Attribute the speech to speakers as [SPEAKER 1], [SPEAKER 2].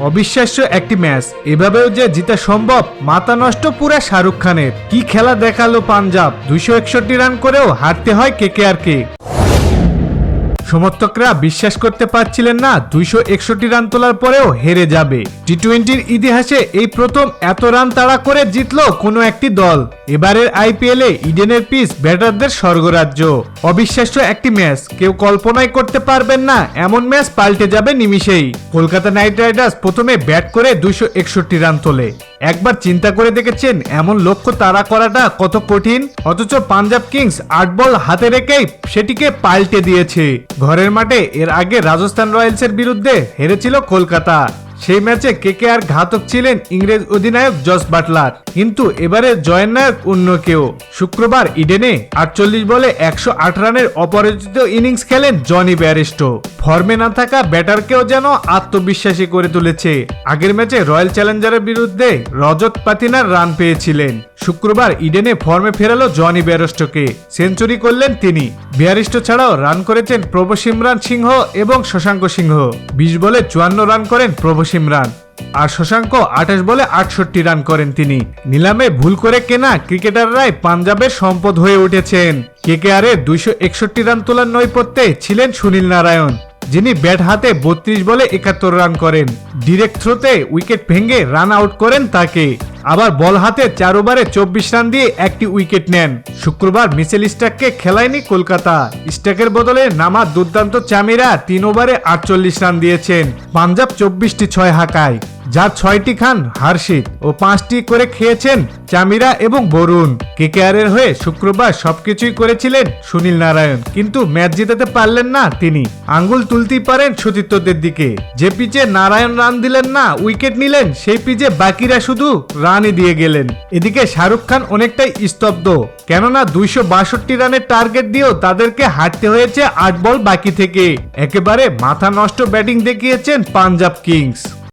[SPEAKER 1] অবিশ্বাস্য একটি ম্যাচ। এভাবেও যে জিতা সম্ভব, মাথা নষ্ট পুরা শাহরুখ খানের। কি খেলা দেখাল পাঞ্জাব? দুইশো একষট্টি রান করেও হারতে হয় কেকেআরকে সমর্থকরা বিশ্বাস করতে পারছিলেন না দুইশো একষট্টি রান তোলার পরেও হেরে যাবে। টি টোয়েন্টির ইতিহাসে এই প্রথম এত রান তাড়া করে জিতলো কোনো একটি দল। এবারের আইপিএলে ইডেনের পিচ ব্যাটারদের স্বর্গরাজ্য। অবিশ্বাস্য একটি ম্যাচ। কেউ কল্পনাই করতে পারবেন না এমন ম্যাচ পাল্টে যাবে নিমিষেই। কলকাতা নাইট রাইডার্স প্রথমে ব্যাট করে দুইশো একষট্টি রান তোলে। একবার চিন্তা করে দেখেছেন এমন লক্ষ্য তাড়া করাটা কত কঠিন? অথচ পাঞ্জাব কিংস আট বল হাতে রেখেই সেটিকে পাল্টে দিয়েছে। ঘরের মাঠে এর আগে রাজস্থান রয়্যালসের বিরুদ্ধে হেরেছিল কলকাতা। সেই ম্যাচে কেকে আর ঘাতক ছিলেন ইংরেজ অধিনায়ক জস বাটলার। কিন্তু এবারে জয়ের নায়ক অন্য কেউ। শুক্রবার ইডেনে আটচল্লিশ বলে একশো আট রানের অপরাজিত ইনিংস খেলেন জনি ব্যারিস্টো। ফর্মে না থাকা ব্যাটারকেও যেন আত্মবিশ্বাসী করে তুলেছে। আগের ম্যাচে রয়্যাল চ্যালেঞ্জারের বিরুদ্ধে রজত পাতিনার রান পেয়েছিলেন। শুক্রবার ইডেনে ফর্মে ফেরালো জনি ব্যারস্টোকে। সেঞ্চুরি করলেন তিনি। বিয়ারিস্টো ছাড়াও রান করেছেন প্রভু সিমরান সিংহ এবং শশাঙ্ক সিংহ। বিশ বলে চুয়ান্ন রান করেন প্রভু সিমরান। আর শশাঙ্ক আঠাশ বলে আটষট্টি রান করেন তিনি। নিলামে ভুল করে কেনা ক্রিকেটাররাই পাঞ্জাবের সম্পদ হয়ে উঠেছেন। কেকেআরে দুইশো একষট্টি রান তোলার নৈপথ্যে ছিলেন সুনীল নারায়ণ, যিনি ব্যাট হাতে বত্রিশ বলে একাত্তর রান করেন। ডিরেক্ট থ্রোতে উইকেট ভেঙে রান আউট করেন তাকে। আবার বল হাতে চার ওভারে চব্বিশ রান দিয়ে একটি উইকেট নেন। শুক্রবার মিচেল স্টাককে খেলায়নি কলকাতা। স্টাকের বদলে নামা দুর্দান্ত চামিরা তিন ওভারে আটচল্লিশ রান দিয়েছেন। পাঞ্জাব চব্বিশটি ছয় হাঁকায়। যার ছয়টি খান হার্ষিত ও পাঁচটি করে খেয়েছেন চামিরা এবং বরুণ। কেকেআর এর হয়ে শুক্রবার সবকিছুই করেছিলেন সুনীল নারায়ণ। কিন্তু ম্যাচ জিতাতে পারলেন না তিনি। আঙ্গুল তুলতেই পারেন সতীর্থদের দিকে। যে পিচে নারায়ণ রান দিলেন না, উইকেট নিলেন, সেই পিচে বাকিরা শুধু রানই দিয়ে গেলেন। এদিকে শাহরুখ খান অনেকটাই স্তব্ধ। কেননা দুইশো বাষট্টি রানের টার্গেট দিয়েও তাদেরকে হারতে হয়েছে আট বল বাকি থেকে। একেবারে মাথা নষ্ট ব্যাটিং দেখিয়েছেন পাঞ্জাব কিংস।